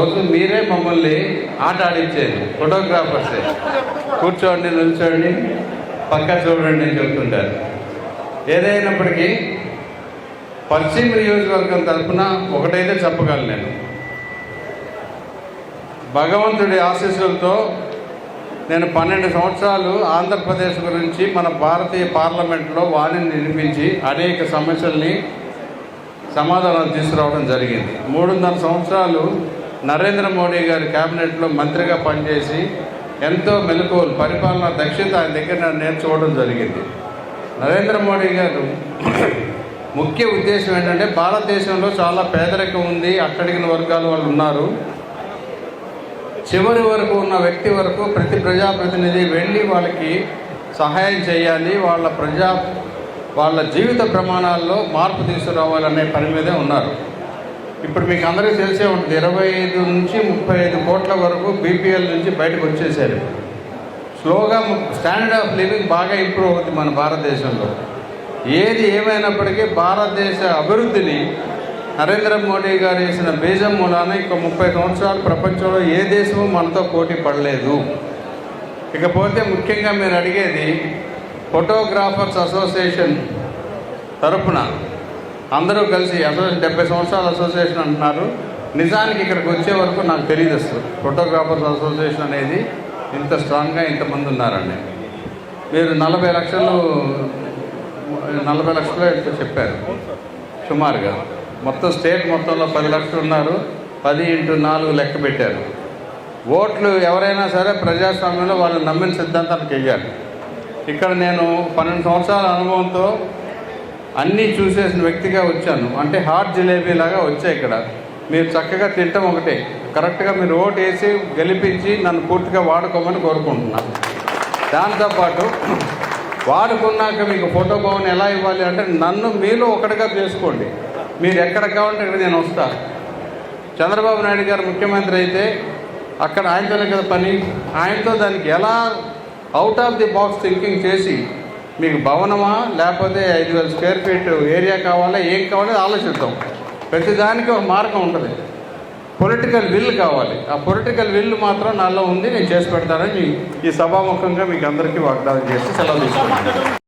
రోజు మీరే మమ్మల్ని ఆట ఆడించేది ఫోటోగ్రాఫర్సే కూర్చోండి నిల్చోండి పక్క చూడండి అని చెప్తుంటారు. ఏదైనప్పటికీ పశ్చిమ నియోజకవర్గం తరఫున ఒకటైతే చెప్పగలను నేను. భగవంతుడి ఆశీస్సులతో నేను పన్నెండు సంవత్సరాలు ఆంధ్రప్రదేశ్ గురించి మన భారతీయ పార్లమెంట్లో వాణిని నిర్మించి అనేక సమస్యల్ని సమాధానాలు తీసుకురావడం జరిగింది. మూడున్నర సంవత్సరాలు నరేంద్ర మోడీ గారి క్యాబినెట్లో మంత్రిగా పనిచేసి ఎంతో మెలకువలు పరిపాలన దక్షత ఆయన దగ్గర నేర్చుకోవడం జరిగింది. నరేంద్ర మోడీ గారు ముఖ్య ఉద్దేశం ఏంటంటే భారతదేశంలో చాలా పేదరికం ఉంది అట్టడిగిన వర్గాల వాళ్ళు ఉన్నారు. చివరి వరకు ఉన్న వ్యక్తి వరకు ప్రతి ప్రజాప్రతినిధి వెళ్ళి వాళ్ళకి సహాయం చేయాలి వాళ్ళ ప్రజా వాళ్ళ జీవిత ప్రమాణాల్లో మార్పు తీసుకురావాలనే పని మీదే ఉన్నారు. ఇప్పుడు మీకు అందరికీ తెలిసే ఉంటుంది ఇరవై ఐదు నుంచి ముప్పై ఐదు కోట్ల వరకు బీపీఎల్ నుంచి బయటకు వచ్చేసారు స్లోగా స్టాండర్డ్ ఆఫ్ లివింగ్ బాగా ఇంప్రూవ్ అవుతుంది మన భారతదేశంలో. ఏది ఏమైనప్పటికీ భారతదేశ అభివృద్ధిని నరేంద్ర మోడీ గారు వేసిన బీజం మూలాన ఇంకో ముప్పై సంవత్సరాలు ప్రపంచంలో ఏ దేశము మనతో పోటీ పడలేదు. ఇకపోతే ముఖ్యంగా మీరు అడిగేది ఫోటోగ్రాఫర్స్ అసోసియేషన్ తరపున అందరూ కలిసి అసోసియేషన్ డెబ్బై సంవత్సరాల అసోసియేషన్ అంటున్నారు. నిజానికి ఇక్కడికి వచ్చే వరకు నాకు తెలియదు అసలు. ఫోటోగ్రాఫర్స్ అసోసియేషన్ అనేది ఇంత స్ట్రాంగ్గా ఇంతమంది ఉన్నారండి. మీరు నలభై లక్షలు నలభై లక్షలు ఎంతో చెప్పారు. సుమారుగా. మొత్తం స్టేట్ మొత్తంలో పది లక్షలు ఉన్నారు. పది ఇంటూ నాలుగు లెక్క పెట్టారు. ఓట్లు ఎవరైనా సరే ప్రజాస్వామ్యంలో వాళ్ళు నమ్మిన సిద్ధాంతానికి వెయ్యాలి. ఇక్కడ నేను పన్నెండు సంవత్సరాల అనుభవంతో అన్నీ చూసేసిన వ్యక్తిగా వచ్చాను. అంటే హాట్ జిలేబీ లాగా వచ్చాయి ఇక్కడ. మీరు చక్కగా తింటాం ఒకటే. కరెక్ట్గా మీరు ఓటు వేసి గెలిపించి నన్ను పూర్తిగా వాడుకోమని కోరుకుంటున్నాను దాంతోపాటు వాడుకున్నాక మీకు ఫోటో భవన్ ఎలా ఇవ్వాలి అంటే నన్ను మీలో ఒకటిగా చేసుకోండి. మీరు ఎక్కడ కావాలంటే ఇక్కడ నేను వస్తా. చంద్రబాబు నాయుడు గారు ముఖ్యమంత్రి అయితే అక్కడ ఆయనతోనే కదా పని. ఆయనతో దానికి ఎలా out of the box thinking చేసి మీకు భవనమా లేకపోతే ఐదు వేల స్క్వేర్ ఫీట్ ఏరియా కావాలా ఏం కావాలో ఆలోచిద్దాం. ప్రతిదానికి ఒక మార్గం ఉంటుంది. పొలిటికల్ విల్ కావాలి. ఆ పొలిటికల్ విల్ మాత్రం నాలో ఉంది నేను చేసి పెడతానని ఈ సభాముఖంగా మీకు అందరికీ వాగ్దానం చేసి సెలవు తీసుకుంటాను